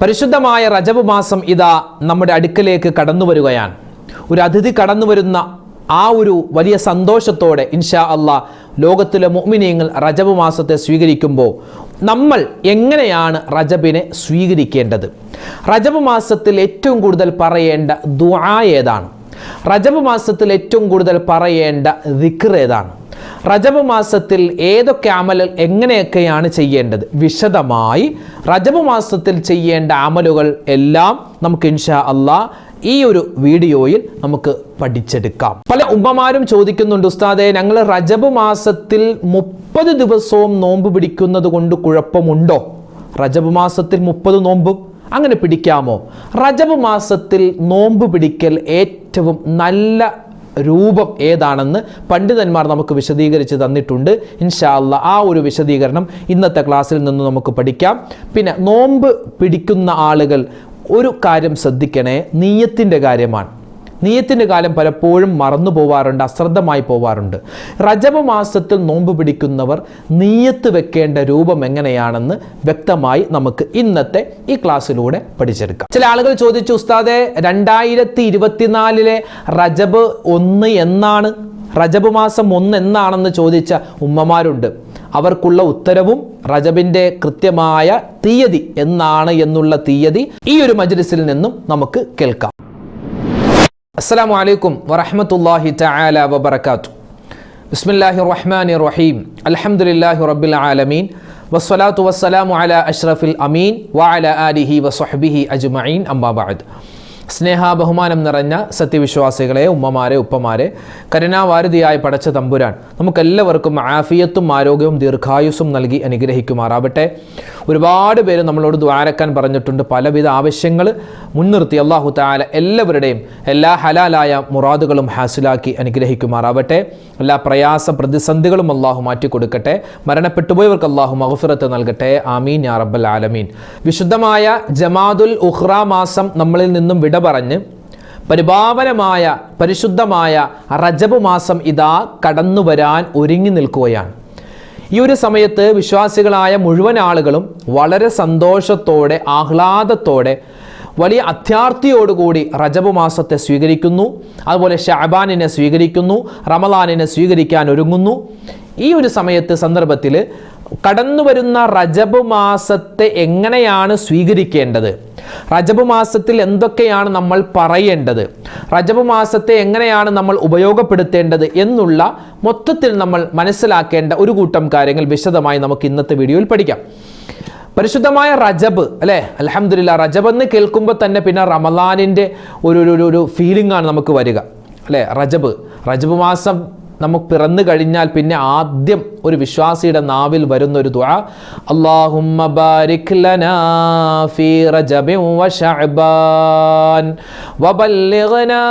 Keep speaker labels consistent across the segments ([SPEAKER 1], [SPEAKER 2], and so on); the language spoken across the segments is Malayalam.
[SPEAKER 1] പരിശുദ്ധമായ റജബ് മാസം ഇതാ നമ്മുടെ അടുക്കലേക്ക് കടന്നു വരികയാണ് ഒരു അതിഥി കടന്നു വരുന്ന ആ ഒരു വലിയ സന്തോഷത്തോടെ ഇൻഷാ അള്ളാ ലോകത്തിലെ മുഅ്മിനീങ്ങൾ റജബ് മാസത്തെ സ്വീകരിക്കുമ്പോൾ നമ്മൾ എങ്ങനെയാണ് റജബിനെ സ്വീകരിക്കേണ്ടത്? റജബ് മാസത്തിൽ ഏറ്റവും കൂടുതൽ പറയേണ്ട ദുആ ഏതാണ്? റജബ് മാസത്തിൽ ഏറ്റവും കൂടുതൽ പറയേണ്ട ദിക്ർ ഏതാണ്? റജബ് മാസത്തിൽ ഏതൊക്കെ അമലുകൾ എങ്ങനെയൊക്കെയാണ് ചെയ്യേണ്ടത്? വിശദമായി റജബ് മാസത്തിൽ ചെയ്യേണ്ട അമലുകൾ എല്ലാം നമുക്ക് ഇൻഷാ അള്ളാ ഈ ഒരു വീഡിയോയിൽ നമുക്ക് പഠിച്ചെടുക്കാം. പല ഉമ്മമാരും ചോദിക്കുന്നുണ്ട് ഉസ്താദെ ഞങ്ങൾ റജബ് മാസത്തിൽ മുപ്പത് ദിവസവും നോമ്പ് പിടിക്കുന്നത് കൊണ്ട് കുഴപ്പമുണ്ടോ? റജബ് മാസത്തിൽ മുപ്പത് നോമ്പും അങ്ങനെ പിടിക്കാമോ? റജബ് മാസത്തിൽ നോമ്പ് പിടിക്കൽ ഏറ്റവും നല്ല രൂപം ഏതാണെന്ന് പണ്ഡിതന്മാർ നമുക്ക് വിശദീകരിച്ച് തന്നിട്ടുണ്ട്. ഇൻഷാല്ല ആ ഒരു വിശദീകരണം ഇന്നത്തെ ക്ലാസ്സിൽ നിന്ന് നമുക്ക് പഠിക്കാം. പിന്നെ നോമ്പ് പിടിക്കുന്ന ആളുകൾ ഒരു കാര്യം ശ്രദ്ധിക്കണേ നീയത്തിന്റെ കാര്യമാണ്. നീയത്തിന്റെ കാലം പലപ്പോഴും മറന്നു പോവാറുണ്ട് അശ്രദ്ധമായി പോവാറുണ്ട്. റജബ് മാസത്തിൽ നോമ്പ് പിടിക്കുന്നവർ നീയത്ത് വെക്കേണ്ട രൂപം എങ്ങനെയാണെന്ന് വ്യക്തമായി നമുക്ക് ഇന്നത്തെ ഈ ക്ലാസ്സിലൂടെ പഠിച്ചെടുക്കാം. ചില ആളുകൾ ചോദിച്ചു ഉസ്താദെ രണ്ടായിരത്തി ഇരുപത്തിനാലിലെ റജബ് ഒന്ന് എന്നാണ്? റജബ് മാസം ഒന്ന് എന്നാണെന്ന് ചോദിച്ച ഉമ്മമാരുണ്ട്. അവർക്കുള്ള ഉത്തരവും റജബിന്റെ കൃത്യമായ തീയതി എന്നാണ് എന്നുള്ള തീയതി ഈ ഒരു മജ്ലിസിൽ നിന്നും നമുക്ക് കേൾക്കാം. അസ്സാം വലൈക്കും വറഹമത്തല്ലാഹി തആല വബർക്കാത്തു ബിസ്മില്ലാഹി റഹ്മാൻ റഹീം അൽഹംദുലില്ലാഹി റബ്ബിൽ ആലമീൻ. വസ്സലാത്തു വസ്സലാമു അല അഷ്റഫിൽ അമീൻ. വഅല ആലിഹി വസ്വഹ്ബിഹി അജ്മഈൻ. അമ്മാ ബഅദ്. സ്നേഹ ബഹുമാനം നിറഞ്ഞ സത്യവിശ്വാസികളെ ഉമ്മമാരെ ഉപ്പമാരെ കരുണാവാരുതിയായി പടച്ച തമ്പുരാൻ നമുക്കെല്ലാവർക്കും ആഫിയത്തും ആരോഗ്യവും ദീർഘായുസ്സും നൽകി അനുഗ്രഹിക്കുമാറാവട്ടെ. ഒരുപാട് പേര് നമ്മളോട് ദ്വാരക്കാൻ പറഞ്ഞിട്ടുണ്ട്. പലവിധ ആവശ്യങ്ങൾ മുൻനിർത്തി അള്ളാഹു താല എല്ലാവരുടെയും എല്ലാ ഹലാലായ മുറാദുകളും ഹാസിലാക്കി അനുഗ്രഹിക്കുമാറാവട്ടെ. എല്ലാ പ്രയാസ പ്രതിസന്ധികളും അള്ളാഹു മാറ്റിക്കൊടുക്കട്ടെ മരണപ്പെട്ടുപോയവർക്ക് അള്ളാഹു മഹഫിറത്ത് നൽകട്ടെ. ആമീൻ യാ റബ്ബൽ ആലമീൻ. വിശുദ്ധമായ ജമാദുൽ ഉഹ്റ മാസം നമ്മളിൽ നിന്നും വിട പറഞ്ഞ് പരിപാവനമായ പരിശുദ്ധമായ റജബ് മാസം ഇതാ കടന്നു വരാൻ ഒരുങ്ങി നിൽക്കുകയാണ്. ഈ ഒരു സമയത്ത് വിശ്വാസികളായ മുഴുവൻ ആളുകളും വളരെ സന്തോഷത്തോടെ ആഹ്ലാദത്തോടെ വലിയ അത്യാർത്ഥിയോടുകൂടി റജബ് മാസത്തെ സ്വീകരിക്കുന്നു. അതുപോലെ ഷാബാനിനെ സ്വീകരിക്കുന്നു റമലാനിനെ സ്വീകരിക്കാൻ ഒരുങ്ങുന്നു. ഈ ഒരു സമയത്ത് സന്ദർഭത്തിൽ കടന്നു വരുന്ന റജബ് മാസത്തെ എങ്ങനെയാണ് സ്വീകരിക്കേണ്ടത്? റജബ് മാസത്തിൽ എന്തൊക്കെയാണ് നമ്മൾ പറയേണ്ടത്? റജബ് മാസത്തെ എങ്ങനെയാണ് നമ്മൾ ഉപയോഗപ്പെടുത്തേണ്ടത് എന്നുള്ള മൊത്തത്തിൽ നമ്മൾ മനസ്സിലാക്കേണ്ട ഒരു കൂട്ടം കാര്യങ്ങൾ വിശദമായി നമുക്ക് ഇന്നത്തെ വീഡിയോയിൽ പഠിക്കാം. പരിശുദ്ധമായ റജബ് അല്ലേ? അലഹമില്ല റജബ് എന്ന് കേൾക്കുമ്പോൾ തന്നെ പിന്നെ റമദാനിന്റെ ഒരു ഒരു ഒരു ഫീലിംഗ് ആണ് നമുക്ക് വരിക. അല്ലേ? റജബ്. റജബ് മാസം നമുക്ക് പിറന്നു കഴിഞ്ഞാൽ പിന്നെ ആദ്യം ഒരു വിശ്വാസിയുടെ നാവിൽ വരുന്ന ഒരു ദുആ അല്ലാഹുമ്മ ബാരിക് ലനാ ഫീ റജബിൻ വശഅബാൻ വബല്ലിഗ്നാ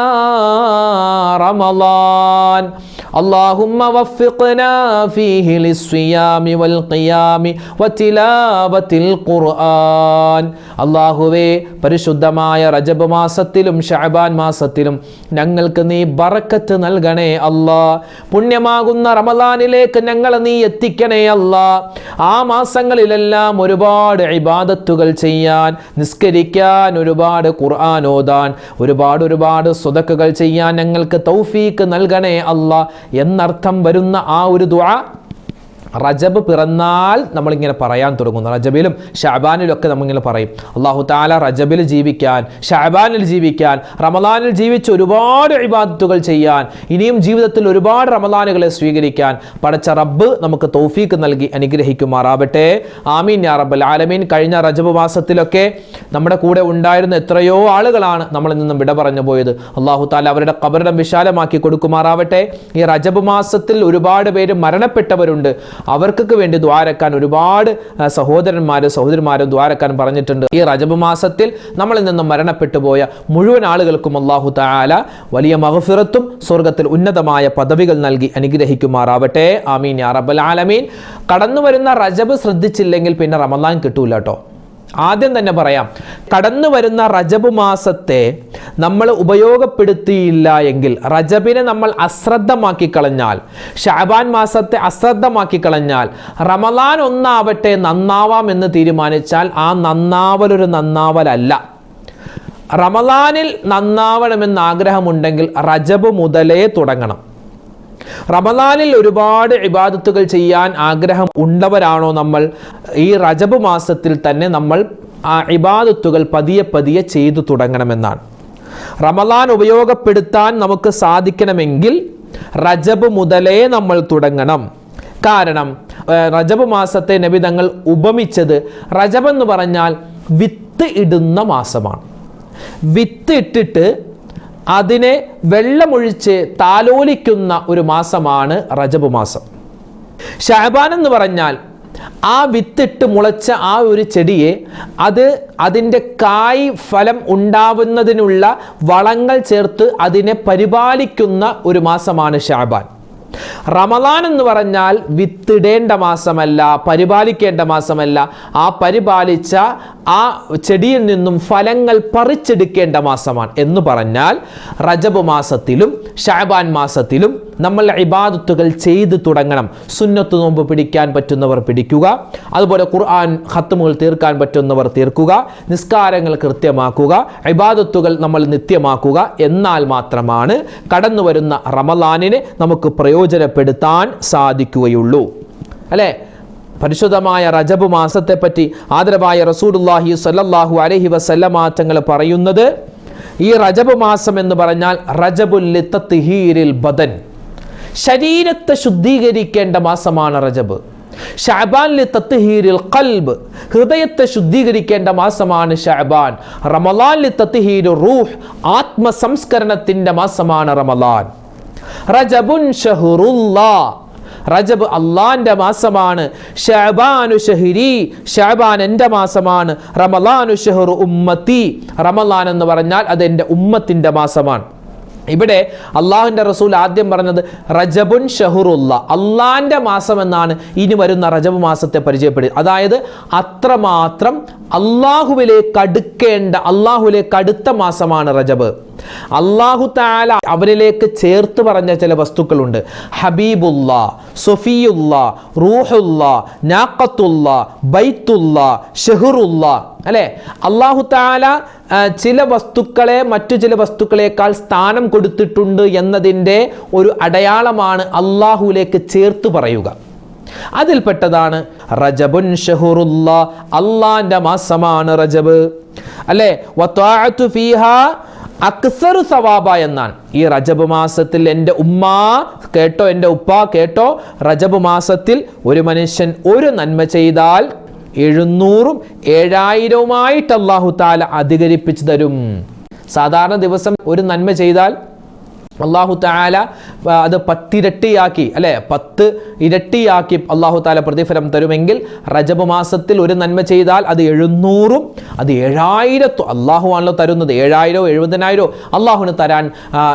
[SPEAKER 1] റമളാൻ اللهم وفقنا فيه للصيام والقيام وتلاوة القرآن അള്ളാഹുവേ പരിശുദ്ധമായ റജബ് മാസത്തിലും ഷഅബാൻ മാസത്തിലും ഞങ്ങൾക്ക് നീ ബറക്കത്ത് നൽകണേ അല്ലാ പുണ്യമാകുന്ന റമദാനിലേക്ക് ഞങ്ങളെ നീ എത്തിക്കണേ അല്ല. ആ മാസങ്ങളിലെല്ലാം ഒരുപാട് ഇബാദത്തുകൾ ചെയ്യാൻ നിസ്കരിക്കാൻ ഒരുപാട് ഖുർആൻ ഓതാൻ ഒരുപാട് ഒരുപാട് സ്വതക്കുകൾ ചെയ്യാൻ ഞങ്ങൾക്ക് തൗഫീക്ക് നൽകണേ അല്ല. എന്നർത്ഥം വരുന്ന ആ ഒരു ദുആ റജബ് പിറന്നാൽ നമ്മളിങ്ങനെ പറയാൻ തുടങ്ങുന്നു. റജബിലും ഷാബാനിലൊക്കെ നമ്മളിങ്ങനെ പറയും. അള്ളാഹു താല റജബിൽ ജീവിക്കാൻ ഷാബാനിൽ ജീവിക്കാൻ റമദാനിൽ ജീവിച്ച് ഒരുപാട് ഇബാദത്തുകൾ ചെയ്യാൻ ഇനിയും ജീവിതത്തിൽ ഒരുപാട് റമദാനുകളെ സ്വീകരിക്കാൻ പടച്ച റബ്ബ് നമുക്ക് തൗഫീക്ക് നൽകി അനുഗ്രഹിക്കുമാറാവട്ടെ. ആമീൻ യാ റബ്ബൽ ആലമീൻ. കഴിഞ്ഞ റജബ് മാസത്തിലൊക്കെ നമ്മുടെ കൂടെ ഉണ്ടായിരുന്ന എത്രയോ ആളുകളാണ് നമ്മളിൽ നിന്നും വിട പറഞ്ഞു പോയത്. അള്ളാഹു താല അവരുടെ കബറിടം വിശാലമാക്കി കൊടുക്കുമാറാവട്ടെ. ഈ റജബ് മാസത്തിൽ ഒരുപാട് പേര് മരണപ്പെട്ടവരുണ്ട്. അവർക്കൊക്കെ വേണ്ടി ദ്വാരക്കാൻ ഒരുപാട് സഹോദരന്മാരും സഹോദരിമാരും ദ്വാരക്കാൻ പറഞ്ഞിട്ടുണ്ട്. ഈ റജബ് മാസത്തിൽ നമ്മളിൽ നിന്നും മരണപ്പെട്ടു പോയ മുഴുവൻ ആളുകൾക്കും അള്ളാഹു താല വലിയ മഹഫിറത്തും സ്വർഗത്തിൽ ഉന്നതമായ പദവികൾ നൽകി അനുഗ്രഹിക്കുമാറാവട്ടെ. ആമീൻ യാ റബ്ബൽ ആലമീൻ. കടന്നു വരുന്ന റജബ് ശ്രദ്ധിച്ചില്ലെങ്കിൽ പിന്നെ റമദാൻ കിട്ടൂല കേട്ടോ ആദ്യം തന്നെ പറയാം കടന്നു വരുന്ന റജബ് മാസത്തെ നമ്മൾ ഉപയോഗപ്പെടുത്തിയില്ല എങ്കിൽ റജബിനെ നമ്മൾ അശ്രദ്ധമാക്കി കളഞ്ഞാൽ ഷാബാൻ മാസത്തെ അശ്രദ്ധമാക്കി കളഞ്ഞാൽ റമദാൻ ഒന്നാവട്ടെ നന്നാവാം എന്ന് തീരുമാനിച്ചാൽ ആ നന്നാവലൊരു നന്നാവലല്ല. റമദാനിൽ നന്നാവണമെന്ന് ആഗ്രഹമുണ്ടെങ്കിൽ റജബ് മുതലേ തുടങ്ങണം. റമദാനിൽ ഒരുപാട് ഇബാദത്തുകൾ ചെയ്യാൻ ആഗ്രഹം ഉള്ളവരാണോ നമ്മൾ? ഈ റജബ് മാസത്തിൽ തന്നെ നമ്മൾ ആ ഇബാദത്തുകൾ പതിയെ പതിയെ ചെയ്തു തുടങ്ങണമെന്നാണ്. റമദാൻ ഉപയോഗപ്പെടുത്താൻ നമുക്ക് സാധിക്കണമെങ്കിൽ റജബ് മുതലേ നമ്മൾ തുടങ്ങണം. കാരണം റജബ് മാസത്തെ നബി തങ്ങൾ ഉപമിച്ചത് റജബ് എന്ന് പറഞ്ഞാൽ വിത്ത് ഇടുന്ന മാസമാണ്. വിത്ത് ഇട്ടിട്ട് അതിനെ വെള്ളമൊഴിച്ച് താലോലിക്കുന്ന ഒരു മാസമാണ് റജബ് മാസം. ഷാബാൻ എന്ന് പറഞ്ഞാൽ ആ വിത്തിട്ട് മുളച്ച ആ ഒരു ചെടിയെ അത് അതിന്റെ കായ് ഫലം ഉണ്ടാവുന്നതിനുള്ള വളങ്ങൾ ചേർത്ത് അതിനെ പരിപാലിക്കുന്ന ഒരു മാസമാണ് ഷാബാൻ റമദാൻ എന്ന് പറഞ്ഞാൽ വിത്തിടേണ്ട മാസമല്ല പരിപാലിക്കേണ്ട മാസമല്ല. ആ പരിപാലിച്ച ആ ചെടിയിൽ നിന്നും ഫലങ്ങൾ പറിച്ചെടുക്കേണ്ട മാസമാണ്. എന്ന് പറഞ്ഞാൽ റജബ് മാസത്തിലും ഷാബാൻ മാസത്തിലും നമ്മൾ ഇബാദത്തുകൾ ചെയ്ത് തുടങ്ങണം. സുന്നത്ത് നോമ്പ് പിടിക്കാൻ പറ്റുന്നവർ പിടിക്കുക. അതുപോലെ ഖുർആൻ ഹത്തുമുകൾ തീർക്കാൻ പറ്റുന്നവർ തീർക്കുക. നിസ്കാരങ്ങൾ കൃത്യമാക്കുക. ഇബാദത്തുകൾ നമ്മൾ നിത്യമാക്കുക. എന്നാൽ മാത്രമാണ് കടന്നു വരുന്ന റമലാനിനെ നമുക്ക് പ്രയോജനപ്പെടുത്താൻ സാധിക്കുകയുള്ളൂ. അല്ലേ? പരിശുദ്ധമായ റജബ് മാസത്തെപ്പറ്റി ആദരവായ റസൂലുള്ളാഹി സ്വല്ലല്ലാഹു അലൈഹി വസല്ലമാറ്റങ്ങൾ പറയുന്നത് ഈ റജബ് മാസം എന്ന് പറഞ്ഞാൽ റജബുൽ ബദൻ. ശരീരത്തെ ശുദ്ധീകരിക്കേണ്ട മാസമാണ് റജബ്. ഷാബാനിലെ തത്തുഹീരിൽ കൽബ് ഹൃദയത്തെ ശുദ്ധീകരിക്കേണ്ട മാസമാണ് ഷാബാൻ റമലാനിലെ തത്തുഹീരു റൂഹ് ആത്മസംസ്കരണത്തിന്റെ മാസമാണ് റമലാൻ. റജബുൻ ഷഹുറുല്ലാ. റജബ് അള്ളാന്റെ മാസമാണ് ഷഹബാനു ഷഹിരി. ഷഹബാൻ എന്റെ മാസമാണ് റമലാനു ഷഹറു ഉമ്മത്തി. റമലാൻ എന്ന് പറഞ്ഞാൽ അത് എന്റെ ഉമ്മത്തിന്റെ മാസമാണ്. ഇവിടെ അള്ളാഹുവിന്റെ റസൂൽ ആദ്യം പറഞ്ഞത് റജബുൻ ഷഹുറുല്ല അള്ളാന്റെ മാസം എന്നാണ് ഇനി വരുന്ന റജബ് മാസത്തെ പരിചയപ്പെടുക. അതായത് അത്രമാത്രം അള്ളാഹുവിലേക്ക് അടുക്കേണ്ട അള്ളാഹുവിലേക്ക് അടുത്ത മാസമാണ് റജബ്. അള്ളാഹു താല അവരിലേക്ക് ചേർത്ത് പറഞ്ഞ ചില വസ്തുക്കളുണ്ട്. ഹബീബുല്ല സൊഫിയുല്ല റൂഹുല്ല നാക്കത്തുള്ള ബൈത്തുള്ള ഷെഹറുല്ല അല്ലേ? അള്ളാഹു താല ചില വസ്തുക്കളെ മറ്റു ചില വസ്തുക്കളേക്കാൾ സ്ഥാനം കൊടുത്തിട്ടുണ്ട് എന്നതിന്റെ ഒരു അടയാളമാണ് അള്ളാഹുലേക്ക് ചേർത്ത് പറയുക. അതിൽപ്പെട്ടതാണ് റജബുൻ ഷഹുറുല്ല അള്ളാന്റെ മാസമാണ് റജബ്. അല്ലേ? അക്സറു സവാബ എന്നാണ് ഈ റജബ് മാസത്തിൽ എന്റെ ഉമ്മ കേട്ടോ എന്റെ ഉപ്പ കേട്ടോ റജബ് മാസത്തിൽ ഒരു മനുഷ്യൻ ഒരു നന്മ ചെയ്താൽ എഴുന്നൂറും ഏഴായിരവുമായിട്ട് അള്ളാഹു താല അധികരിപ്പിച്ചു തരും. സാധാരണ ദിവസം ഒരു നന്മ ചെയ്താൽ അള്ളാഹു താല അത് പത്തിരട്ടിയാക്കി അല്ലെ? പത്ത് ഇരട്ടിയാക്കി അള്ളാഹു താല പ്രതിഫലം തരുമെങ്കിൽ റജബ് മാസത്തിൽ ഒരു നന്മ ചെയ്താൽ അത് എഴുന്നൂറും അത് ഏഴായിരത്തും അള്ളാഹു ആണല്ലോ തരുന്നത്. ഏഴായിരോ എഴുപതിനായിരോ അള്ളാഹുവിന് തരാൻ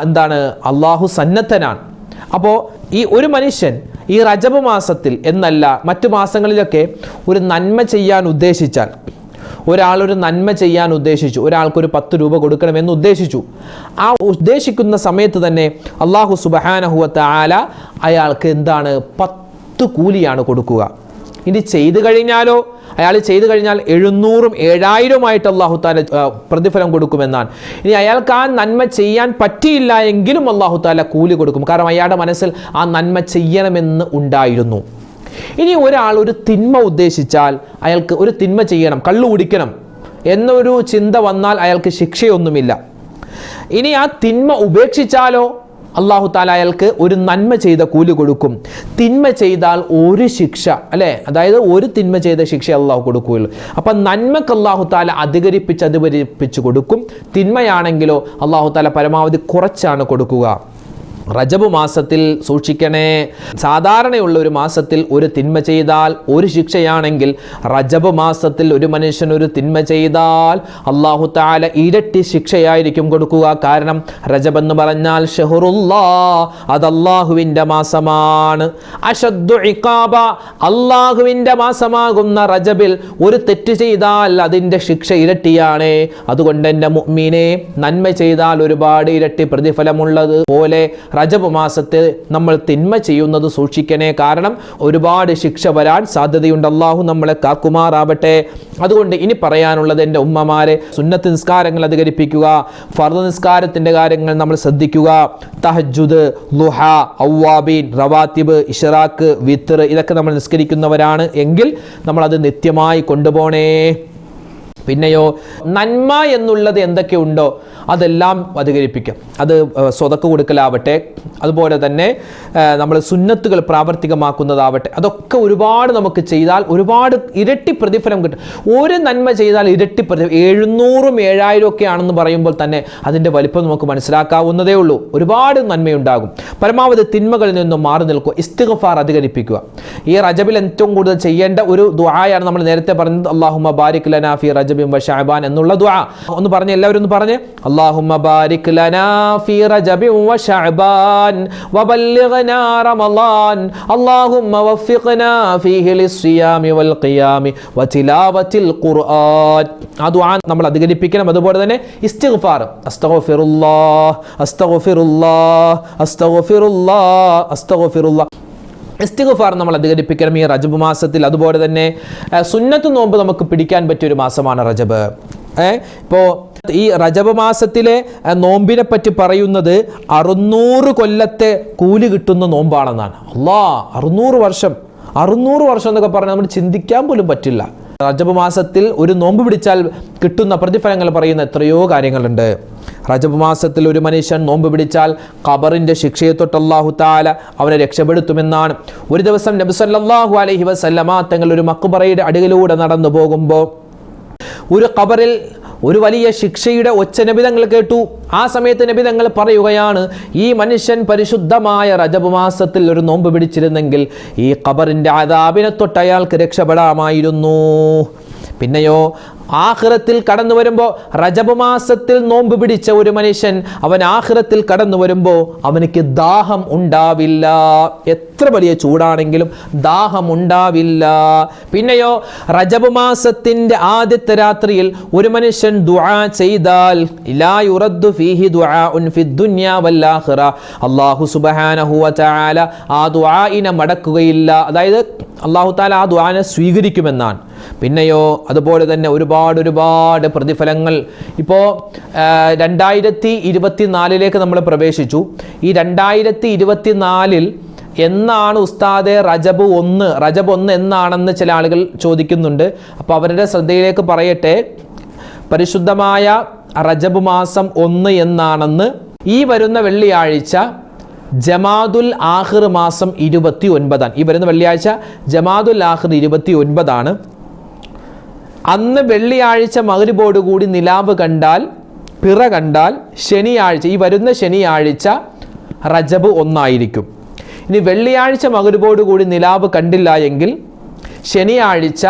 [SPEAKER 1] എന്താണ് അള്ളാഹു സന്നദ്ധനാണ്. അപ്പോൾ ഈ ഒരു മനുഷ്യൻ ഈ റജബ് മാസത്തിൽ എന്നല്ല മറ്റു മാസങ്ങളിലൊക്കെ ഒരു നന്മ ചെയ്യാൻ ഉദ്ദേശിച്ചാൽ ഒരാളൊരു നന്മ ചെയ്യാൻ ഉദ്ദേശിച്ചു ഒരാൾക്കൊരു പത്ത് രൂപ കൊടുക്കണമെന്ന് ഉദ്ദേശിച്ചു. ആ ഉദ്ദേശിക്കുന്ന സമയത്ത് തന്നെ അള്ളാഹു സുബഹാനഹുവത്ത ആല അയാൾക്ക് എന്താണ്? പത്ത് കൂലിയാണ് കൊടുക്കുക. ഇനി ചെയ്തു കഴിഞ്ഞാലോ? അയാൾ ചെയ്തു കഴിഞ്ഞാൽ എഴുന്നൂറും ഏഴായിരവുമായിട്ട് അള്ളാഹു താല പ്രതിഫലം കൊടുക്കുമെന്നാണ്. ഇനി അയാൾക്ക് ആ നന്മ ചെയ്യാൻ പറ്റിയില്ല എങ്കിലും അള്ളാഹു താല കൂലി കൊടുക്കും. കാരണം അയാളുടെ മനസ്സിൽ ആ നന്മ ചെയ്യണമെന്ന് ഉണ്ടായിരുന്നു. ഇനി ഒരാൾ ഒരു തിന്മ ഉദ്ദേശിച്ചാൽ അയാൾക്ക് ഒരു തിന്മ ചെയ്യണം കള്ളു കുടിക്കണം എന്നൊരു ചിന്ത വന്നാൽ അയാൾക്ക് ശിക്ഷയൊന്നുമില്ല. ഇനി ആ തിന്മ ഉപേക്ഷിച്ചാലോ? അള്ളാഹു താല അയാൾക്ക് ഒരു നന്മ ചെയ്ത കൂലി കൊടുക്കും. തിന്മ ചെയ്താൽ ഒരു ശിക്ഷ അല്ലേ? അതായത് ഒരു തിന്മ ചെയ്ത ശിക്ഷ അള്ളാഹു കൊടുക്കുകയുള്ളൂ. അപ്പം നന്മക്ക് അള്ളാഹു താല അധികരിപ്പിച്ച് അധികരിപ്പിച്ച് കൊടുക്കും. തിന്മയാണെങ്കിലോ അള്ളാഹു താല പരമാവധി കുറച്ചാണ് കൊടുക്കുക. റജബ് മാസത്തിൽ സൂക്ഷിക്കണേ. സാധാരണയുള്ള ഒരു മാസത്തിൽ ഒരു തിന്മ ചെയ്താൽ ഒരു ശിക്ഷയാണെങ്കിൽ റജബ് മാസത്തിൽ ഒരു മനുഷ്യൻ ഒരു തിന്മ ചെയ്താൽ അള്ളാഹു താല ഇരട്ടി ശിക്ഷയായിരിക്കും കൊടുക്കുക. കാരണം റജബ് എന്ന് പറഞ്ഞാൽ ഷെഹുറുല്ലാ അത് അള്ളാഹുവിന്റെ മാസമാണ്. അഷദ്ദു ഇക്കാബ അള്ളാഹുവിന്റെ മാസമാകുന്ന റജബിൽ ഒരു തെറ്റ് ചെയ്താൽ അതിന്റെ ശിക്ഷ ഇരട്ടിയാണ്. അതുകൊണ്ട് എന്റെ മുമ്മീനെ നന്മ ചെയ്താൽ ഒരുപാട് ഇരട്ടി പ്രതിഫലമുള്ളത് പോലെ റജബ് മാസത്തെ നമ്മൾ തിന്മ ചെയ്യുന്നത് സൂക്ഷിക്കണേ. കാരണം ഒരുപാട് ശിക്ഷ വരാൻ സാധ്യതയുണ്ട്. അള്ളാഹു നമ്മളെ കാക്കുമാറാവട്ടെ. അതുകൊണ്ട് ഇനി പറയാനുള്ളത് എന്റെ ഉമ്മമാരെ സുന്നത്ത് നിസ്കാരങ്ങൾ അധികരിപ്പിക്കുക ഫർദ് നിസ്കാരത്തിന്റെ കാര്യങ്ങൾ നമ്മൾ ശ്രദ്ധിക്കുക. തഹജുദ് ലുഹ ഔവാബീൻ റവാത്തിബ് ഇഷറാക്ക് വിത്തർ ഇതൊക്കെ നമ്മൾ നിസ്കരിക്കുന്നവരാണ്. എങ്കിൽ നമ്മളത് നിത്യമായി കൊണ്ടുപോണേ. പിന്നെയോ നന്മ എന്നുള്ളത് എന്തൊക്കെയുണ്ടോ? അതെല്ലാം അധികരിപ്പിക്കും. അത് സ്വതക്ക് കൊടുക്കലാവട്ടെ. അതുപോലെ തന്നെ നമ്മൾ സുന്നത്തുകൾ പ്രാവർത്തികമാക്കുന്നതാവട്ടെ. അതൊക്കെ ഒരുപാട് നമുക്ക് ചെയ്താൽ ഒരുപാട് ഇരട്ടി പ്രതിഫലം കിട്ടും. ഒരു നന്മ ചെയ്താൽ ഇരട്ടി പ്രതിഫലം എഴുന്നൂറും ഏഴായിരം ഒക്കെ ആണെന്ന് പറയുമ്പോൾ തന്നെ അതിന്റെ വലിപ്പം നമുക്ക് മനസ്സിലാക്കാവുന്നതേ ഉള്ളൂ. ഒരുപാട് നന്മയുണ്ടാകും. പരമാവധി തിന്മകളിൽ നിന്നും മാറി നിൽക്കുക. ഇസ്തിഗഫാർ അധികരിപ്പിക്കുക. ഈ റജബിൽ ഏറ്റവും കൂടുതൽ ചെയ്യേണ്ട ഒരു ദുആയാണ് നമ്മൾ നേരത്തെ പറഞ്ഞത് അള്ളാഹുമ്മ ബാരിക് ലനാ ഫി റജബിൻ വ ഷാബാൻ എന്നുള്ള ദുആ. ഒന്ന് പറഞ്ഞ് എല്ലാവരും ഒന്ന് പറഞ്ഞ് ഫി റജബിൻ വ ഷഅബാൻ വബല്ലിഗ്നാ റമളാൻ. അള്ളാഹുമ്മ വഫിഖ്നാ ഫീഹി ലിസ്സിയാമി വൽ ഖിയാമി വതിലാവത്തിൽ ഖുർആൻ. ആ ദുആ നമ്മൾ അധികരിപ്പിക്കണം. അതുപോലെ തന്നെ ഇസ്തിഗ്ഫാർ. അസ്തഗ്ഫിറുല്ലാഹ് അസ്തഗ്ഫിറുല്ലാഹ് അസ്തഗ്ഫിറുല്ലാഹ് അസ്തഗ്ഫിറുല്ലാഹ്. ഇസ്തിഗഫാർ നമ്മൾ അധികരിപ്പിക്കണം ഈ റജബ് മാസത്തിൽ. അതുപോലെ തന്നെ സുന്നത്ത് നോമ്പ് നമുക്ക് പിടിക്കാൻ പറ്റിയൊരു മാസമാണ് റജബ്. ഏ? ഇപ്പോൾ ഈ റജബ് മാസത്തിലെ നോമ്പിനെ പറ്റി പറയുന്നത് അറുന്നൂറ് കൊല്ലത്തെ കൂലി കിട്ടുന്ന നോമ്പാണെന്നാണ്. അല്ലാ അറുന്നൂറ് വർഷം. അറുന്നൂറ് വർഷം എന്നൊക്കെ പറഞ്ഞാൽ നമ്മൾ ചിന്തിക്കാൻ പോലും പറ്റില്ല. റജബ് മാസത്തിൽ ഒരു നോമ്പ് പിടിച്ചാൽ കിട്ടുന്ന പ്രതിഫലങ്ങൾ പറയുന്ന എത്രയോ കാര്യങ്ങളുണ്ട്. റജബ് മാസത്തിൽ ഒരു മനുഷ്യൻ നോമ്പ് പിടിച്ചാൽ ഖബറിന്റെ ശിക്ഷയെ തൊട്ട് അല്ലാഹു താല അവനെ രക്ഷപ്പെടുത്തുമെന്നാണ്. ഒരു ദിവസം നബി അലഹി അലൈഹി വസല്ലമ തങ്ങൾ ഒരു മക്കുബറയുടെ അടിയിലൂടെ നടന്നു പോകുമ്പോൾ ഒരു ഖബറിൽ ഒരു വലിയ ശിക്ഷയുടെ ഒച്ച നബിതങ്ങൾ കേട്ടു. ആ സമയത്ത് നബിതങ്ങൾ പറയുകയാണ് ഈ മനുഷ്യൻ പരിശുദ്ധമായ റജബ് മാസത്തിൽ ഒരു നോമ്പ് പിടിച്ചിരുന്നെങ്കിൽ ഈ ഖബറിന്റെ ആദാബിനെ തൊട്ട് അയാൾക്ക് രക്ഷപ്പെടാമായിരുന്നു. പിന്നെയോ ആഖിറത്തിൽ കടന്നു വരുമ്പോൾ റജബ് മാസത്തിൽ നോമ്പ് പിടിച്ച ഒരു മനുഷ്യൻ അവൻ ആഹ്റത്തിൽ കടന്നു വരുമ്പോൾ അവനിക്ക് ദാഹം ഉണ്ടാവില്ല. എത്ര വലിയ ചൂടാണെങ്കിലും ദാഹം ഉണ്ടാവില്ല. പിന്നെയോ റജബ് ആദ്യത്തെ രാത്രിയിൽ ഒരു മനുഷ്യൻ ദുആ ചെയ്താൽ ലാ യുറദ്ദു ഫീഹി ഫി ദുനിയ വല്ലാഹിറ അല്ലാഹു സുബ്ഹാനഹു വ തആല ആ ദുആഇനെ മടക്കുകയില്ല. അതായത് അല്ലാഹു തആല ആ ദുആനെ സ്വീകരിക്കുമെന്നാണ്. പിന്നെയോ അതുപോലെ തന്നെ ഒരുപാട് ഒരുപാട് പ്രതിഫലങ്ങൾ. ഇപ്പോൾ രണ്ടായിരത്തി ഇരുപത്തി നാലിലേക്ക് നമ്മൾ പ്രവേശിച്ചു. ഈ രണ്ടായിരത്തി ഇരുപത്തി നാലിൽ എന്നാണ് ഉസ്താദെ റജബ് ഒന്ന് റജബ് ഒന്ന് എന്നാണെന്ന് ചില ആളുകൾ ചോദിക്കുന്നുണ്ട്. അപ്പോൾ അവരുടെ ശ്രദ്ധയിലേക്ക് പറയട്ടെ. പരിശുദ്ധമായ റജബ് മാസം ഒന്ന് എന്നാണെന്ന്. ഈ വരുന്ന വെള്ളിയാഴ്ച ജമാദുൽ ആഹിർ മാസം ഇരുപത്തി ഒൻപതാണ് ഈ വരുന്ന വെള്ളിയാഴ്ച ജമാദുൽ ആഹിർ ഇരുപത്തി ഒൻപതാണ് അന്ന് വെള്ളിയാഴ്ച മകരിബോടുകൂടി നിലാവ് കണ്ടാൽ പിറ കണ്ടാൽ ശനിയാഴ്ച ഈ വരുന്ന ശനിയാഴ്ച റജബ് ഒന്നായിരിക്കും. ഇനി വെള്ളിയാഴ്ച മകരിബോടുകൂടി നിലാവ് കണ്ടില്ല എങ്കിൽ ശനിയാഴ്ച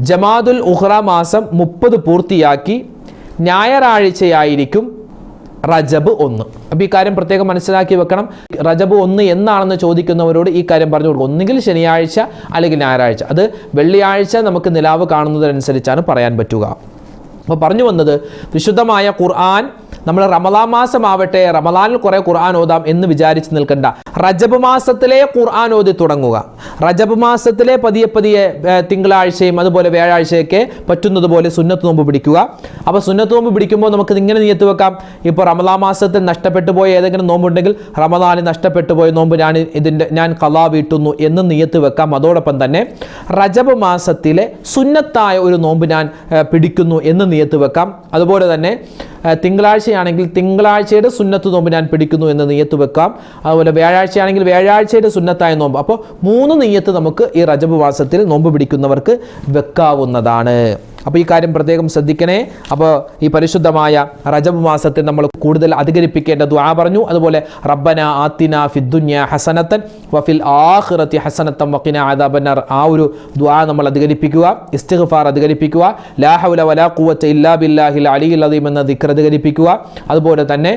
[SPEAKER 1] ജമാദുൽ ഉഹ്റ മാസം മുപ്പത് പൂർത്തിയാക്കി ഞായറാഴ്ചയായിരിക്കും റജബ് ഒന്ന്. അപ്പോൾ ഈ കാര്യം പ്രത്യേകം മനസ്സിലാക്കി വെക്കണം. റജബ് ഒന്ന് എന്നാണെന്ന് ചോദിക്കുന്നവരോട് ഈ കാര്യം പറഞ്ഞു കൊടുക്കും. ഒന്നുകിൽ ശനിയാഴ്ച അല്ലെങ്കിൽ ഞായറാഴ്ച. അത് വെള്ളിയാഴ്ച നമുക്ക് നിലാവ് കാണുന്നതനുസരിച്ചാണ് പറയാൻ പറ്റുക. അപ്പോൾ പറഞ്ഞു വന്നത് വിശുദ്ധമായ ഖുർആൻ നമ്മൾ റമദാൻ മാസമാവട്ടെ റമദാനിൽ കുറേ ഖുർആൻ ഓതാം എന്ന് വിചാരിച്ച് നിൽക്കണ്ട. റജബ് മാസത്തിലെ ഖുർആൻ ഓതി തുടങ്ങുക. റജബ് മാസത്തിലെ പതിയെ പതിയെ തിങ്കളാഴ്ചയും അതുപോലെ വ്യാഴാഴ്ചയൊക്കെ പറ്റുന്നത് പോലെ സുന്നത്ത് നോമ്പ് പിടിക്കുക. അപ്പോൾ സുന്നത്ത് നോമ്പ് പിടിക്കുമ്പോൾ നമുക്ക് ഇങ്ങനെ നീയത്ത് വെക്കാം. ഇപ്പൊ റമദാൻ മാസത്തിൽ നഷ്ടപ്പെട്ടു പോയ ഏതെങ്കിലും നോമ്പുണ്ടെങ്കിൽ റമദാനിൽ നഷ്ടപ്പെട്ടു പോയ നോമ്പ് ഞാൻ ഇതിന്റെ ഞാൻ കലാ വീട്ടുന്നു എന്ന് നീയത്ത് വെക്കാം. അതോടൊപ്പം തന്നെ റജബ് മാസത്തിലെ സുന്നത്തായ ഒരു നോമ്പ് ഞാൻ പിടിക്കുന്നു എന്ന് നീയത്ത് വെക്കാം. അതുപോലെ തന്നെ തിങ്കളാഴ്ചയാണെങ്കിൽ തിങ്കളാഴ്ചയുടെ സുന്നത്ത് നോമ്പ് ഞാൻ പിടിക്കുന്നു എന്ന് നെയ്യത്ത് വെക്കാം. അതുപോലെ വ്യാഴാഴ്ചയാണെങ്കിൽ വ്യാഴാഴ്ചയുടെ സുന്നത്തായ നോമ്പ്. അപ്പോൾ മൂന്ന് നെയ്യത്ത് നമുക്ക് ഈ റജബ് മാസത്തിൽ നോമ്പ് പിടിക്കുന്നവർക്ക് വെക്കാവുന്നതാണ്. അപ്പോൾ ഈ കാര്യം പ്രത്യേകം ശ്രദ്ധിക്കണേ. അപ്പോൾ ഈ പരിശുദ്ധമായ റജബ് മാസത്തിൽ നമ്മൾ കൂടുതൽ അധികരിപ്പിക്കേണ്ട ദുആ പറഞ്ഞു. അതുപോലെ റബ്ബന ആത്തിന ഫിദ്ദുന്യ ഹസനത്തൻ വഫിൽ ആഖിറത്തി ഹസനത്തൻ വഖിന ആദാബന്നർ ആ ഒരു ദുആ നമ്മൾ അധികരിപ്പിക്കുക ഇസ്തിഗ്ഫാർ അധികരിപ്പിക്കുക ലാ ഹൗല വലാ ഖുവത ഇല്ലാ ബില്ലാഹിൽ അലിയിൽ അദീം എന്ന ദിക്ർ അധികരിപ്പിക്കുക. അതുപോലെ തന്നെ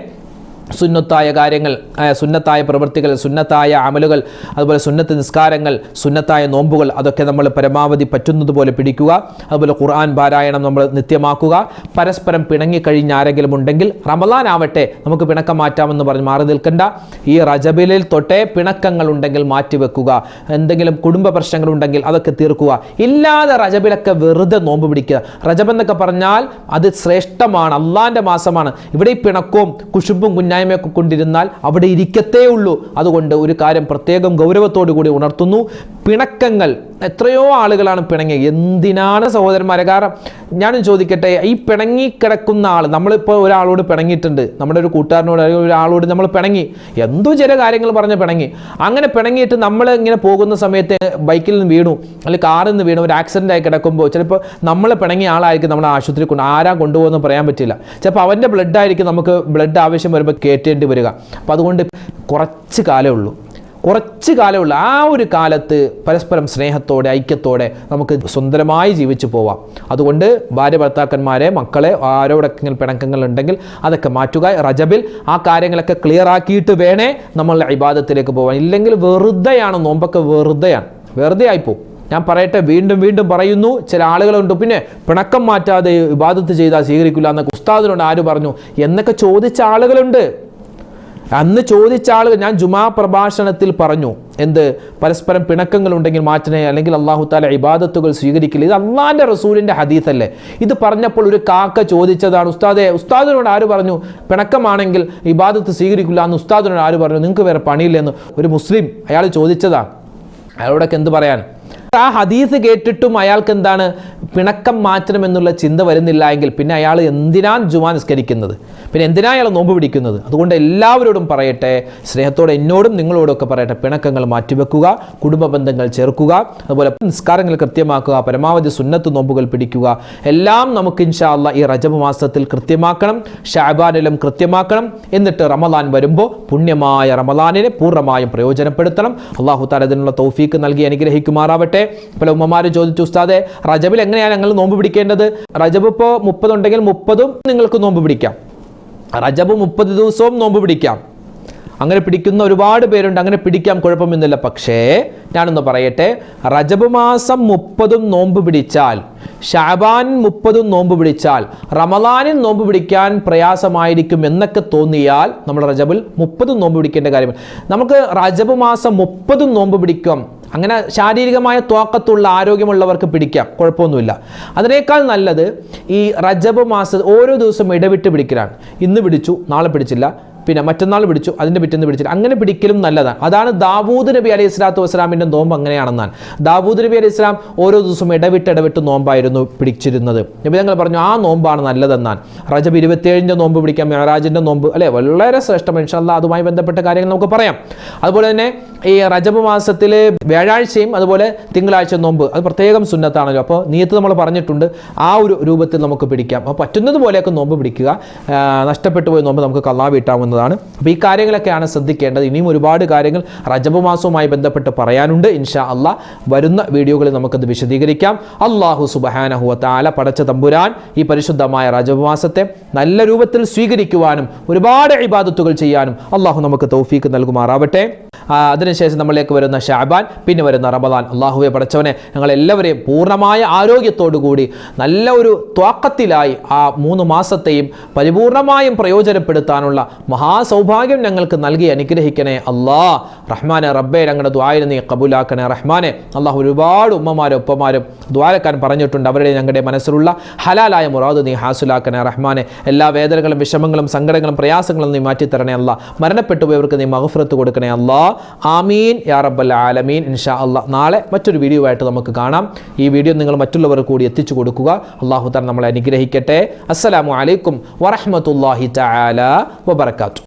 [SPEAKER 1] സുന്നത്തായ കാര്യങ്ങൾ സുന്നത്തായ പ്രവൃത്തികൾ സുന്നത്തായ അമലുകൾ അതുപോലെ സുന്നത്ത് നിസ്കാരങ്ങൾ സുന്നത്തായ നോമ്പുകൾ അതൊക്കെ നമ്മൾ പരമാവധി പറ്റുന്നത് പോലെ പിടിക്കുക. അതുപോലെ ഖുർആൻ പാരായണം നമ്മൾ നിത്യമാക്കുക. പരസ്പരം പിണങ്ങിക്കഴിഞ്ഞ ആരെങ്കിലും ഉണ്ടെങ്കിൽ റമദാൻ ആവട്ടെ നമുക്ക് പിണക്കം മാറ്റാമെന്ന് പറഞ്ഞ് മാറി നിൽക്കണ്ട. ഈ റജബിലിൽ തൊട്ടേ പിണക്കങ്ങൾ ഉണ്ടെങ്കിൽ മാറ്റിവെക്കുക എന്തെങ്കിലും കുടുംബ പ്രശ്നങ്ങൾ ഉണ്ടെങ്കിൽ അതൊക്കെ തീർക്കുക. ഇല്ലാതെ റജബിലൊക്കെ വെറുതെ നോമ്പ് പിടിക്കുക. റജബ് എന്നൊക്കെ പറഞ്ഞാൽ അത് ശ്രേഷ്ഠമാണ് അള്ളാന്റെ മാസമാണ്. ഇവിടെ ഈ പിണക്കവും കുശുമ്പും കുഞ്ഞായ്മയൊക്കെ കൊണ്ടിരുന്നാൽ അവിടെ ഇരിക്കത്തേ ഉള്ളൂ. അതുകൊണ്ട് ഒരു കാര്യം പ്രത്യേകം ഗൗരവത്തോടു കൂടി ഉണർത്തുന്നു. പിണക്കങ്ങൾ. എത്രയോ ആളുകളാണ് പിണങ്ങിയത്. എന്തിനാണ് സഹോദരന്മാരെ? കാരണം ഞാനും ചോദിക്കട്ടെ ഈ പിണങ്ങി കിടക്കുന്ന ആൾ നമ്മളിപ്പോൾ ഒരാളോട് പിണങ്ങിയിട്ടുണ്ട്. നമ്മുടെ ഒരു കൂട്ടുകാരനോട് അല്ലെങ്കിൽ ഒരാളോട് നമ്മൾ പിണങ്ങി. എന്തോ ചില കാര്യങ്ങൾ പറഞ്ഞ് പിണങ്ങി. അങ്ങനെ പിണങ്ങിയിട്ട് നമ്മൾ ഇങ്ങനെ പോകുന്ന സമയത്ത് ബൈക്കിൽ നിന്ന് വീണു അല്ലെങ്കിൽ കാറിൽ നിന്ന് വീണു ഒരു ആക്സിഡന്റ് ആയി കിടക്കുമ്പോൾ ചിലപ്പോൾ നമ്മൾ പിണങ്ങിയ ആളായിരിക്കും നമ്മൾ ആശുപത്രി കൊണ്ട് ആരാ കൊണ്ടുപോകുമെന്ന് പറയാൻ പറ്റില്ല. ചിലപ്പോൾ അവന്റെ ബ്ലഡ് ആയിരിക്കും നമുക്ക് ബ്ലഡ് ആവശ്യം വരുമ്പോൾ കയറ്റേണ്ടി വരിക. അപ്പോൾ അതുകൊണ്ട് കുറച്ച് കാലമേ ഉള്ളൂ. കുറച്ച് കാലമുള്ള ആ ഒരു കാലത്ത് പരസ്പരം സ്നേഹത്തോടെ ഐക്യത്തോടെ നമുക്ക് സുന്ദരമായി ജീവിച്ചു പോവാം. അതുകൊണ്ട് ഭാര്യ ഭർത്താക്കന്മാരെ മക്കളെ ആരോടൊക്കെ പിണക്കങ്ങൾ ഉണ്ടെങ്കിൽ അതൊക്കെ മാറ്റുക. റജബിൽ ആ കാര്യങ്ങളൊക്കെ ക്ലിയർ ആക്കിയിട്ട് വേണേ നമ്മൾ ഇബാദത്തിലേക്ക് പോകാൻ ഇല്ലെങ്കിൽ വെറുതെയാണ് നോമ്പൊക്കെ വെറുതെയാണ്. വെറുതെ ആയിപ്പോവും. ഞാൻ പറയട്ടെ വീണ്ടും വീണ്ടും പറയുന്നു ചില ആളുകളുണ്ട്. പിന്നെ പിണക്കം മാറ്റാതെ വിവാദത്ത് ചെയ്താൽ സ്വീകരിക്കില്ല എന്നൊക്കെ ഉസ്താദിനോട് ആര് പറഞ്ഞു? എന്നൊക്കെ ചോദിച്ച ആളുകളുണ്ട്. അന്ന് ചോദിച്ച ആളുകൾ ഞാൻ ജുമാ പ്രഭാഷണത്തിൽ പറഞ്ഞു എന്ത് പരസ്പരം പിണക്കങ്ങൾ ഉണ്ടെങ്കിൽ മാറ്റണേ അല്ലെങ്കിൽ അള്ളാഹു താല ഇബാദത്തുകൾ സ്വീകരിക്കില്ല. ഇത് അള്ളാഹിന്റെ റസൂലിന്റെ ഹദീസല്ലേ. ഇത് പറഞ്ഞപ്പോൾ ഒരു കാക്ക ചോദിച്ചതാണ് ഉസ്താദെ ഉസ്താദിനോട് ആര് പറഞ്ഞു? പിണക്കമാണെങ്കിൽ ഇബാദത്ത് സ്വീകരിക്കില്ല എന്ന് ഉസ്താദിനോട് ആര് പറഞ്ഞു? നിങ്ങൾക്ക് വേറെ പണിയില്ലെന്ന്. ഒരു മുസ്ലിം അയാൾ ചോദിച്ചതാണ് അയാളോടൊക്കെ എന്ത് പറയാൻ? ആ ഹദീസ് കേട്ടിട്ടും അയാൾക്ക് എന്താണ് പിണക്കം മാറ്റണമെന്നുള്ള ചിന്ത വരുന്നില്ല എങ്കിൽ പിന്നെ അയാൾ എന്തിനാണ് ജുമാ നിസ്കരിക്കുന്നത്? പിന്നെ എന്തിനാ അയാൾ നോമ്പ് പിടിക്കുന്നത്? അതുകൊണ്ട് എല്ലാവരോടും പറയട്ടെ സ്നേഹത്തോടെ എന്നോടും നിങ്ങളോടൊക്കെ പറയട്ടെ പിണക്കങ്ങൾ മാറ്റിവെക്കുക കുടുംബ ബന്ധങ്ങൾ ചേർക്കുക അതുപോലെ നിസ്കാരങ്ങൾ കൃത്യമാക്കുക പരമാവധി സുന്നത്ത് നോമ്പുകൾ പിടിക്കുക. എല്ലാം നമുക്ക് ഇൻഷാ അല്ലാ ഈ റജബ് മാസത്തിൽ കൃത്യമാക്കണം ഷാബാനിലും കൃത്യമാക്കണം. എന്നിട്ട് റമദാൻ വരുമ്പോൾ പുണ്യമായ റമദാനിനെ പൂർണമായും പ്രയോജനപ്പെടുത്തണം. അള്ളാഹു താലതിനുള്ള തൗഫീക്ക് നൽകി അനുഗ്രഹിക്കുമാറാവട്ടെ. പല ഉമ്മമാരും ചോദിച്ചു ഉസ്താദെ റജബിൽ എങ്ങനെയാണ് ഞങ്ങൾ നോമ്പ് പിടിക്കേണ്ടത്? റജബ് ഇപ്പോൾ മുപ്പതുണ്ടെങ്കിൽ മുപ്പതും നിങ്ങൾക്ക് നോമ്പ് പിടിക്കാം. റജബ് മുപ്പത് ദിവസവും നോമ്പ് പിടിക്കാം. അങ്ങനെ പിടിക്കുന്ന ഒരുപാട് പേരുണ്ട്. അങ്ങനെ പിടിക്കാം കുഴപ്പമൊന്നുമില്ല. പക്ഷേ ഞാനൊന്ന് പറയട്ടെ. റജബ് മാസം മുപ്പതും നോമ്പ് പിടിച്ചാൽ ഷാബാൻ മുപ്പതും നോമ്പ് പിടിച്ചാൽ റമദാനിൽ നോമ്പ് പിടിക്കാൻ പ്രയാസമായിരിക്കും എന്നൊക്കെ തോന്നിയാൽ നമ്മൾ റജബിൽ മുപ്പതും നോമ്പ് പിടിക്കേണ്ട കാര്യമില്ല. നമുക്ക് റജബ് മാസം മുപ്പതും നോമ്പ് പിടിക്കാം. അങ്ങനെ ശാരീരികമായ തോക്കത്തുള്ള ആരോഗ്യമുള്ളവർക്ക് പിടിക്കാം. കുഴപ്പമൊന്നുമില്ല. അതിനേക്കാൾ നല്ലത് ഈ റജബ് മാസം ഓരോ ദിവസം ഇടവിട്ട് പിടിക്കലാണ്. ഇന്ന് പിടിച്ചു നാളെ പിടിച്ചില്ല. പിന്നെ മറ്റന്നാൾ പിടിച്ചു അതിന്റെ പിറ്റേന്ന് പിടിച്ചില്ല. അങ്ങനെ പിടിക്കലും നല്ലതാണ്. അതാണ് ദാവൂദ് നബി അലൈഹി സ്വലാത്തു വസ്സലാമിന്റെ നോമ്പ് അങ്ങനെയാണെന്നാണ്. ദാവൂദ് നബി അലൈഹി സ്വലാം ഓരോ ദിവസവും ഇടവിട്ട് ഇടവിട്ട് നോമ്പായിരുന്നു പിടിച്ചിരുന്നത്. നബി ഞങ്ങൾ പറഞ്ഞു ആ നോമ്പാണ് നല്ലതെന്നാണ്. റജബ് ഇരുപത്തിയേഴിന്റെ നോമ്പ് പിടിക്കാം മെഹറാജിന്റെ നോമ്പ്. അല്ലേ? വളരെ ശ്രേഷ്ഠം മനുഷ്യ അതുമായി ബന്ധപ്പെട്ട കാര്യങ്ങൾ നമുക്ക് പറയാം. അതുപോലെ തന്നെ ഈ റജബ് മാസത്തിൽ വ്യാഴാഴ്ചയും അതുപോലെ തിങ്കളാഴ്ച നോമ്പ് അത് പ്രത്യേകം സുന്നത്താണല്ലോ. അപ്പോൾ നീയത്ത് നമ്മൾ പറഞ്ഞിട്ടുണ്ട് ആ ഒരു രൂപത്തിൽ നമുക്ക് പിടിക്കാം. അപ്പോൾ പറ്റുന്നത് പോലെയൊക്കെ നോമ്പ് പിടിക്കുക. നഷ്ടപ്പെട്ടു പോയ നോമ്പ് നമുക്ക് കള്ളാ വീട്ടാവുന്നതാണ് അപ്പോൾ ഈ കാര്യങ്ങളൊക്കെയാണ് ശ്രദ്ധിക്കേണ്ടത്. ഇനിയും ഒരുപാട് കാര്യങ്ങൾ റജബ് മാസവുമായി ബന്ധപ്പെട്ട് പറയാനുണ്ട്. ഇൻഷാ അള്ളാ വരുന്ന വീഡിയോകളിൽ നമുക്കത് വിശദീകരിക്കാം. അള്ളാഹു സുബഹാനഹുവ താല പടച്ച തമ്പുരാൻ ഈ പരിശുദ്ധമായ റജബ് മാസത്തെ നല്ല രൂപത്തിൽ സ്വീകരിക്കുവാനും ഒരുപാട് ഇബാദത്തുകൾ ചെയ്യാനും അള്ളാഹു നമുക്ക് തൗഫീക്ക് നൽകുമാറാവട്ടെ. ആ, അതിനുശേഷം നമ്മളിലേക്ക് വരുന്ന ഷാബാൻ പിന്നെ വരുന്ന റമദാൻ. അള്ളാഹുവെ പഠിച്ചവനെ ഞങ്ങളെല്ലാവരെയും പൂർണമായ ആരോഗ്യത്തോടു കൂടി നല്ല ഒരു ത്വാക്കത്തിലായി ആ മൂന്ന് മാസത്തെയും പരിപൂർണമായും പ്രയോജനപ്പെടുത്താനുള്ള മഹാസൗഭാഗ്യം ഞങ്ങൾക്ക് നൽകി അനുഗ്രഹിക്കണേ അള്ളാ റഹ്മാനെ റബ്ബെ ഞങ്ങളുടെ ദ്വായനെ നീ കബൂലാക്കണേ. റഹ്മാനെ അള്ളാഹു ഒരുപാട് ഉമ്മമാരും ഉപ്പമാരും ദ്വാരക്കാൻ പറഞ്ഞിട്ടുണ്ട്. അവരുടെ ഞങ്ങളുടെ മനസ്സിലുള്ള ഹലാലായ മുറാദ് നീ ഹാസുലാക്കണേ. റഹ്മാനെ എല്ലാ വേദനകളും വിഷമങ്ങളും സങ്കടങ്ങളും പ്രയാസങ്ങളും നീ മാറ്റിത്തരണേ അല്ല. മരണപ്പെട്ടു പോയവർക്ക് നീ മഹഫ്രത്ത് കൊടുക്കണേ അല്ലാ. ആമീൻ. യാ റബ്ബൽ ആലമീൻ. ഇൻഷാ അല്ല നാളെ മറ്റൊരു വീഡിയോ ആയിട്ട് നമുക്ക് കാണാം. ഈ വീഡിയോ നിങ്ങൾ മറ്റുള്ളവർ കൂടി എത്തിച്ചു കൊടുക്കുക. അള്ളാഹു താൻ നമ്മളെ അനുഗ്രഹിക്കട്ടെ. അസ്സലാമു അലൈക്കും വറഹ്മത്തുള്ളാഹി തആല വബറകാതുഹു.